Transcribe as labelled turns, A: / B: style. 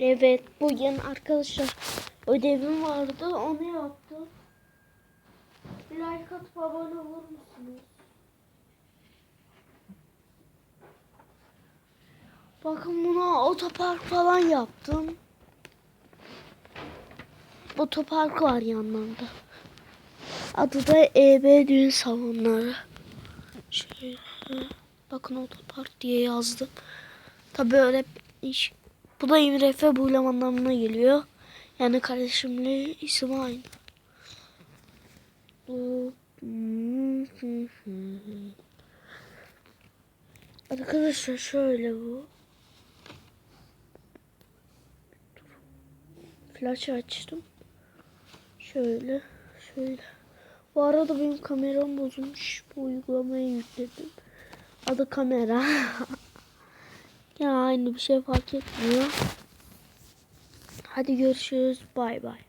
A: Evet bugün arkadaşlar ödevim vardı onu yaptım. Like atıp abone olur musunuz? Bakın buna otopark falan yaptım. Otopark var yanlarında. Adı da EB Düğün Salonları. Şöyle. Bakın otopark diye yazdım. Tabi öyle iş. Bu da İmre Efe Buylem anlamına geliyor. Yani kardeşimle isim aynı. Arkadaşlar şöyle bu. Flash açtım. Şöyle, şöyle. Bu arada benim kameram bozulmuş. Bu uygulamayı yükledim. Adı kamera. ya aynı bir şey fark etmiyor. Hadi görüşürüz. Bay bay.